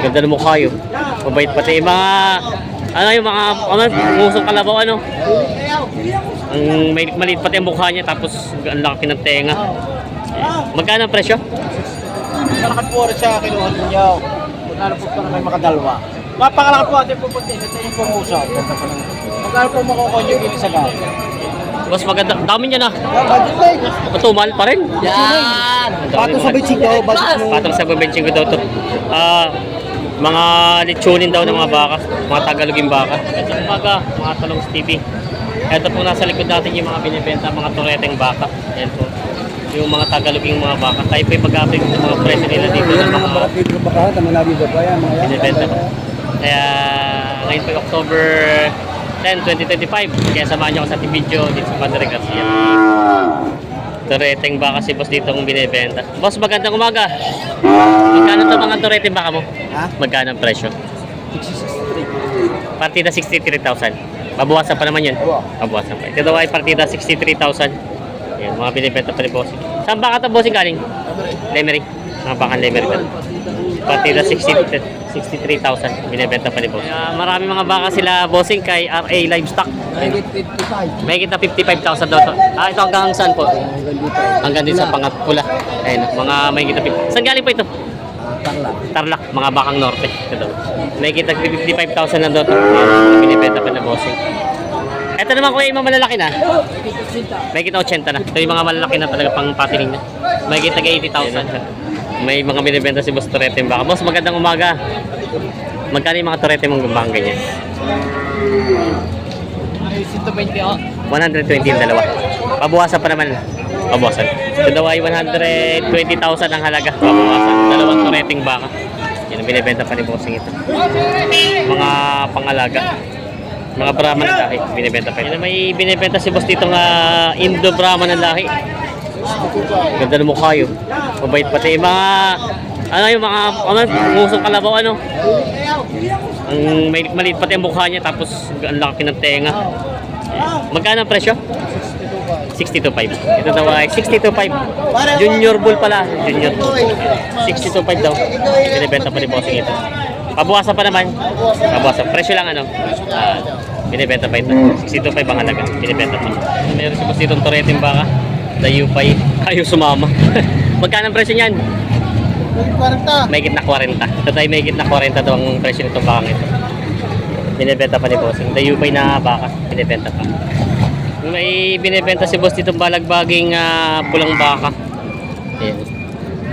Ganda ng mukha yun. Mabait pati. Yung mga, ano yung mga, ano, ngusong kalabaw, ano? Ang may maliit pati ang mukha niya, tapos ang laki ng tenga. Magkano ang presyo? Malakad po rin siya kinuha ninyo. Magkano po pa naman makadalwa. Mapakalakad po atin pupunti. Ito yung pumusok. Magkano po makukuha nyo yung isa gawin? Mas maganda. Dami niya na. Budget lang. Matumal pa rin. Yan! Ang dami Pato sa budget mo. Patong sa babenching ko daw to. Ah, mga lechonin daw ng mga baka, mga tagaloging baka. Ito umaga, mga talong TV. Ito po nasa likod natin yung mga binibenta, mga tureteng baka. Yan po. Yung mga tagaloging mga baka. Tayo po yung mag-update ng mga presyo nila dito ng mga dito pa ka, tama na dito yan. Binibenta ko. Kaya ngayon po yung October 10, 2025. Kaya samahan niyo ako sa ating video dito sa Padre Garcia. Tureteng baka si boss dito kung binibenta. Boss, magandang umaga. Magkano to mga tureteng baka mo? Ha? Magkano ang presyo? 63. Partida 63,000. Babawasan pa naman yun. Babawasan pa. Ito daw ay partida 63,000. Yan, mga binibenta pa ni bossing. Saan baka to bossing galing? Lemery. Mga baka Lemery pa. Partida 60 63,000. Binibenta pa ni boss. Uh, marami mga baka sila bossing kay RA Livestock. Mahigit 55. May kita 55,000 daw to. Ah, ito hanggang saan po? Hanggang dito. Hanggang din sa pangapula. Ayun, mga may kita 50. Saan galing po ito? Tarla. Tarlac, mga bakang norte. Ito. May kita 55,000 na doon. Ayan, binibenta pa na bossing. Ito naman kuya, yung mga malalaki na. May kita 80 na. Ito yung mga malalaki na talaga pang patiling na. May kita 80,000. May mga binibenta si Boss Torete baka. Boss, magandang umaga. Magkano yung mga Torete mong baka ganyan? 120 oh. 120 yung dalawa. Pabawasan pa naman. Pabawasan. Ito daw ay 120,000 ang halaga. Pabawasan. Dalawang tureting baka. Yan ang binibenta pa ni Bossing ito. Mga pangalaga. Mga Brahman na lahi. Binibenta pa. Yan, may binibenta si Boss dito nga Indo Brahman na lahi. Ganda ng mukha yun. Mabait pati. Mga ano yung mga ano, ngusong kalabaw ano. Ang may maliit pati ang mukha niya tapos ang laki ng tenga. Magkano ang presyo? 62.5. Ito daw ay 62.5. Junior bull pala. Junior. 62.5 daw. Binibenta pa ni bossing ito. Pabawasan pa naman. Pabawasan. Presyo lang ano. Ah, binibenta pa ito. 62.5 ang halaga. Binibenta pa. Meron si boss dito ng toreting baka. Dayo pa Ayaw sumama. Magkano ang presyo niyan? 40. May na 40. Ito tayo may na 40 daw ang presyo nitong bakang ito. Binibenta pa ni bossing. Dayupay na baka. Binibenta pa. May binibenta si boss ditong balagbaging ah, pulang baka. Ayan.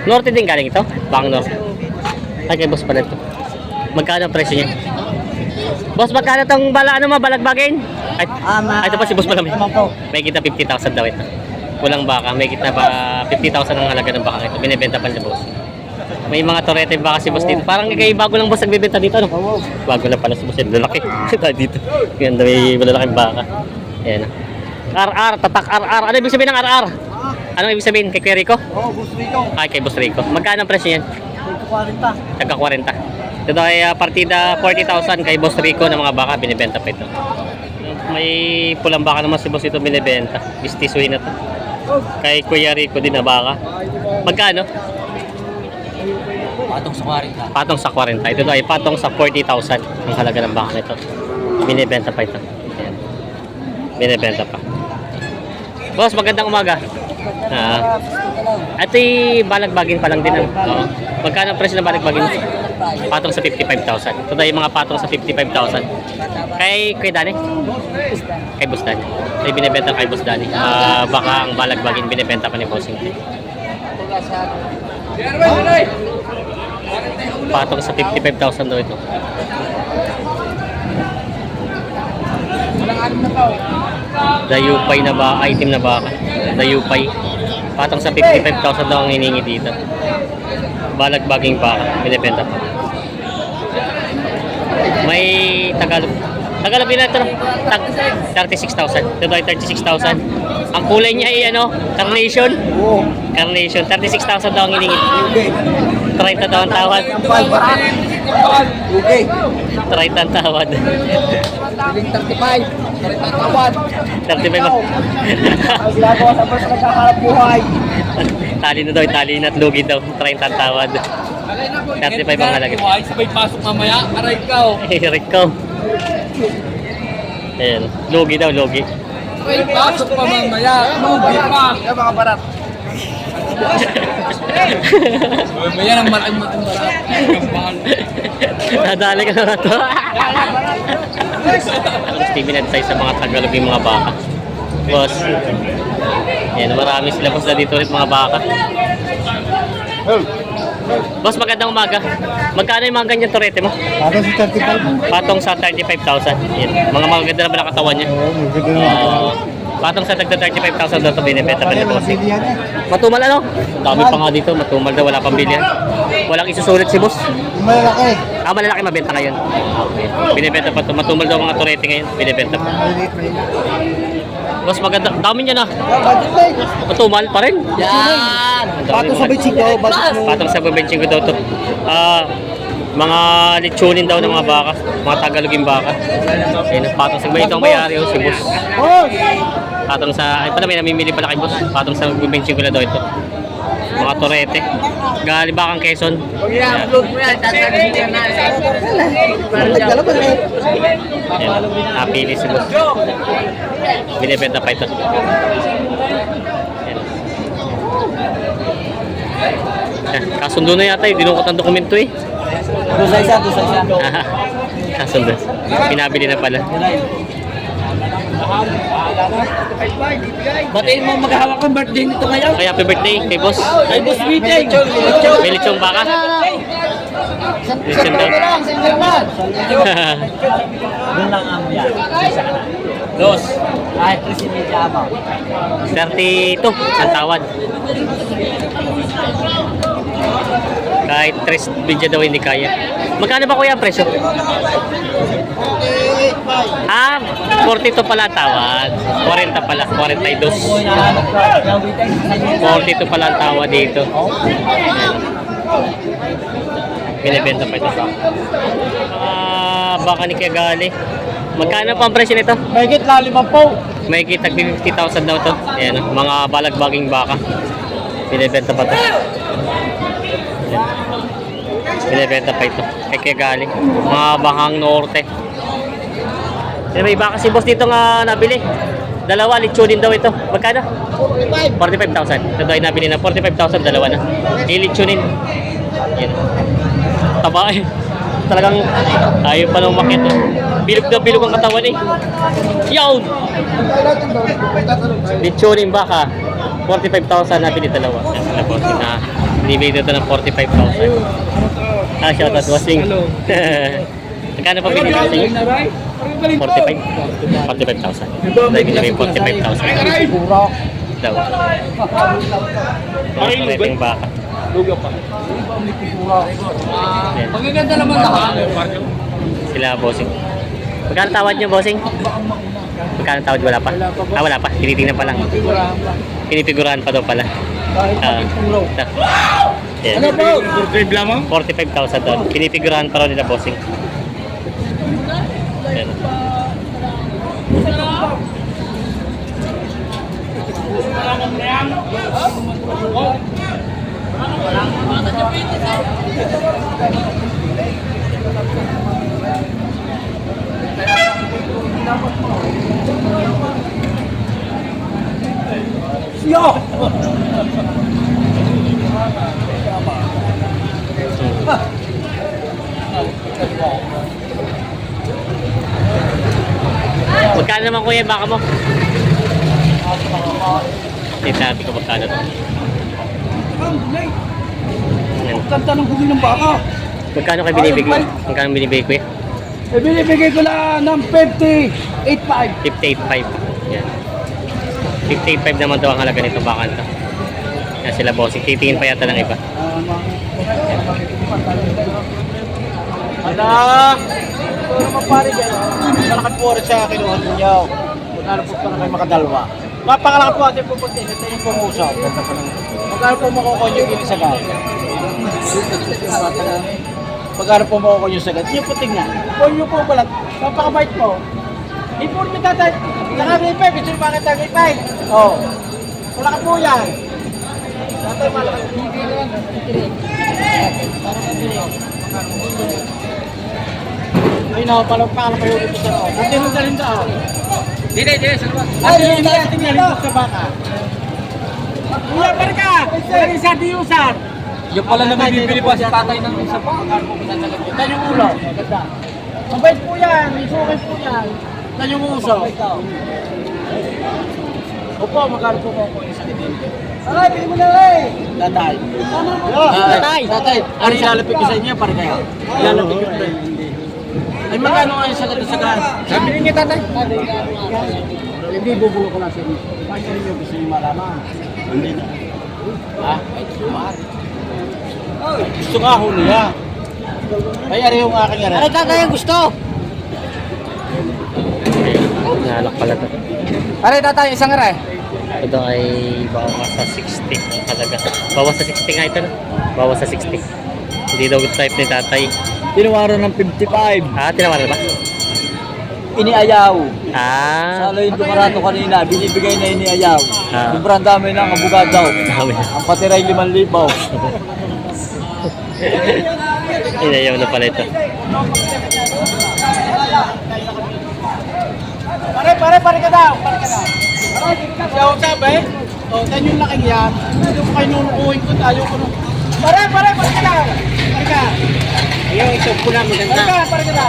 Norte din galing ito? Bakang norte. Ay, kay boss pala ito. Magkano ang presyo niya? Boss, magkano tong bala, ano ma, balagbagin? Ay, Ama. ay, ito pa si boss po. may kita 50,000 daw ito. Pulang baka, may kita pa 50,000 ang halaga ng baka ito. Binibenta pa ni boss. May mga torete baka si boss dito. Parang kay bago lang boss nagbebenta dito, ano? Bago lang pala si boss. Yan, lalaki. Dito. Ganda, may malalaking baka. Ayan. RR, tatak RR. Ano ibig sabihin ng RR? Ano ibig sabihin kay Kuya Rico? Oo, gusto rito. Ay, kay Boss Rico. Magkano ang presyo yan? 40. Tagka 40. Ito ay ah, partida 40,000 kay Boss Rico ng mga baka. Binibenta pa ito. May pulang baka naman si Boss ito binibenta. Istisuin na to. Kay Kuya Rico din na baka. Magkano? Patong sa 40. Patong sa 40. Ito ay patong sa 40,000 ang halaga ng baka nito. Binibenta pa ito. Ayan. Binibenta pa. Boss, magandang umaga. Ah, ito yung balagbagin pa lang din. Ano? Magkano ang presyo ng balagbagin? Patong sa 55,000. Ito tayo mga patong sa 55,000. Kay, kay Dani? Kay Boss Dani. Ito yung binibenta kay Boss Dani. Ah, baka ang balagbagin binibenta pa ni Bossing. Patong sa 55,000 daw ito. Dayupay na ba? Item na baka. Dayupay. Patong sa 55,000 daw ang hiningi dito. Balagbaging baka. Binibenta pa. May Tagalog. Tagalog din ito. Tag 36,000. Ito ay 36,000. Ang kulay niya ay ano? Carnation. Oo. Carnation. 36,000 daw ang hiningi. Okay. 30 daw ang tawad. Okay. 30 ang tawad. Piling 35. 30 tawad. 35 ba? Ang ginagawa sa bus nagkakaroon buhay. tali na daw, tali na at lugi daw. 30 ang tawad. 35 ang halaga. Kuhay, sabay pasok mamaya. Aray ka, oh. Eric ko. Ayan. Logi daw, logi. Sabay pasok pa mamaya. Lugi pa. Kaya mga barat. Mamaya ng marang marang barat. Ang mahal. Nadali ka na to. Alas TV na sa mga Tagalog yung mga baka. Boss. Yan, marami sila boss na dito ulit mga baka. Boss, magandang umaga. Magkano yung mga ganyan torete mo? Ako si 35. Patong sa 35,000. Yan. Mga maganda naman ang katawan niya. Oo, maganda na Ah, patong sa tagda 35,000 daw ito binibenta pa ni boss. Bilihan eh. Matumal ano? Dami pa nga dito, matumal daw, wala pang bilyan. Walang isusulit si boss. Malaki. Ah, malalaki mabenta ngayon. Okay. Binibenta pa ito. Matumal daw mga torete ngayon. Binibenta pa. Boss, maganda. Dami niya na. Budget na eh. Matumal pa rin. Yan. Ang dami Pato sa bitching ko, budget mo. Patong sa ko daw to. Ah, mga litsunin daw ng mga baka. Mga tagaloging baka. Ayun, patong sa ito ang mayari oh, si boss. Oh! Patong sa, ay pala may namimili pala kay boss. Patong sa bebensing ko na daw ito. Mga torete. Gali bakang Quezon. Pag i-upload mo yan, tatagin yan na. Ba? Ayan, napili si boss. Binibenta pa ito. Ayan. Kasundo na yata eh, dinukot ang dokumento eh. Doon sa isa, doon sa isa. Kasundo. Pinabili na pala. Batiin mo maghahawak ng birthday nito ngayon. Kaya happy birthday kay boss. Ay, boss meeting. May lechong baka. Lechon daw. Doon lang ang yan. Dos. Ay, presidente ama. 32 ang tawad. Kahit 3 video daw hindi kaya. Magkano ba kuya ang presyo? Ah, 42 pala tawad. 40 pala, 42. 42 pala ang tawad dito. Binibenta pa ito. Ah, baka ni Kiagali. Magkano pa ang presyo nito? Mahigit lalimang po. May kita 50,000 daw to. Ayan, oh, mga balagbaging baka. Binibenta pa to. Binibenta pa ito. Kay Kigali. Mga bahang norte. Pero may baka si boss dito nga nabili. Dalawa, litsunin daw ito. Magkano? 45,000. Ito ay nabili na 45,000, dalawa na. Ilitsunin. Yan. Taba eh. Talagang ayaw pa nang umakit. Oh. Bilog na bilog ang katawan eh. Yawn! Litsunin baka. 45,000 nabili dalawa. Yan sila boss na binibili dito ng 45,000. Ah, shoutout bossing. Magkano pa inyo? 45? 45,000. Dahil binibili 45,000. Puro. Daw. Mga pwedeng baka. Yan. Magaganda naman lahat. Sila bossing. Magkano tawad niyo bossing? Magkano tawad wala pa? Ah, wala pa. Tinitingnan pa lang. Pinipigurahan pa daw pala. Ah. Yan. Ano po? Subscribe lamang? 45,000 daw. Pinipigurahan pa raw nila bossing. Siyo! Magkano naman kuya baka mo? Sinabi ko magkano to. Kanta ng huli ng baka. Magkano kayo binibigay? Magkano binibigay kuya? Eh, binibigay ko na ng 50, 85. 58.5. Yan. 58.5 naman daw ang halaga nito bakan to. Yan sila bossing. Titingin pa yata ng iba. Ala! Ito naman pare dyan. Malakat po rin sa kinuha ninyo. Magkano po pa na kayo makadalwa? Mapakalakat po ating pupunti. Ito yung pumusaw. Magkano po makukuha nyo yung sagad? Magkano po makukuha yung sagad? Yung puting nga. Kung nyo po balat, napakabait po. Ipon nyo tatay. Pa. Gusto nyo bakit tagay pa? Oo. Wala ka po yan. Tatay, malaki. Ay, nakapalong pa kayo dito sa loob. Hindi mo galing doon. Dili, dili, sa labas. Ay, hindi tingnan dito sa baka. Kuya, barka! Galing sa diusan. Yung pala na bibili pa si tatay ng isa pa. Yan yung ulo. Ganda. Mabait po yan. Sukay po yan. Yan yung uso. Opo, magkano po po yung sa din? Aray, pili mo na rin! Tatay. Tatay! Tatay! Ano ilalapit ko sa inyo para kayo? Ilalapit ko rin. Ay, magkano nga yung sagat sa sagat? Sabi niya tatay. Hindi, bubulo ko lang sa inyo. Rin yung gusto nyo malaman? Hindi na. Ha? Gusto nga huli ha. Ay, ari yung aking ari. Ano tatay ang gusto? Nalak pala to. Aray tatay, isang aray. Ito ay bawas sa 60 ang halaga. Bawas sa 60 nga ito no? Bawas sa 60. Hindi daw type ni tatay. Tinawaran ng 55. Ah, tinawaran ba? Iniayaw. Ah. Sa yung dumarato kanina, binibigay na iniayaw. Ah. Sobrang dami ng abogado. Dami. Ang patiray 5,000. Inayaw na pala ito. Pare, pare, pare ka daw. Pare ka daw. Siya ako sabi. O, tan yung laking yan. Ko kayo nunukuhin ko. Tayo ko nung... Pare, pare, pare ka daw. Na maganda. Pare ka, pare ka.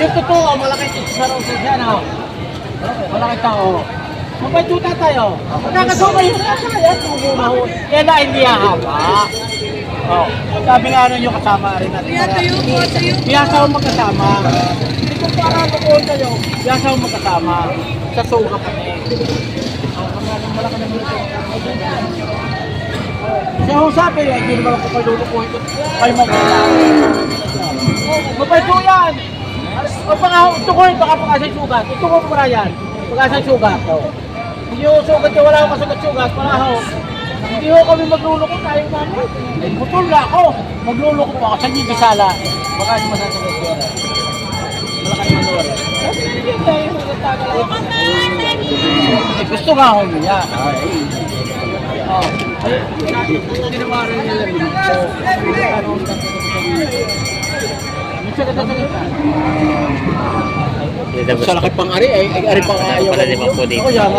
Yung totoo, malaki sa sa siya na. Malaki tao. Oh. Magkakasama yung tatay. Yan, tumuna ho. Yan na, hindi hahaba. Oh, sabi nga nun yung kasama rin natin. Biyasa ko magkasama. Hindi ko para tukuhan kayo. Biyasa ko magkasama. Sa suga pa rin. Oh, malaki na dito. Siya ho sabi, eh, hindi naman ako kayo lulukuhin ko. Kayo magkasama. Mabait ko yan. O baka tukuhin, baka pagkasay sugat. Ito ko para yan. Pagkasay sugat. Hindi ho sugat yung wala akong kasugat-sugat. Wala ho. Hindi ho kami magluloko tayo mama. Eh, putol na ako. Magluloko po ako sa inyo bisala. Baka hindi masasagot ko. Naman doon. Eh, gusto nga ako niya. Oh. Tinawaran niya lang Sa laki pang ari, ay, ay ari pang ayaw. Ako yan,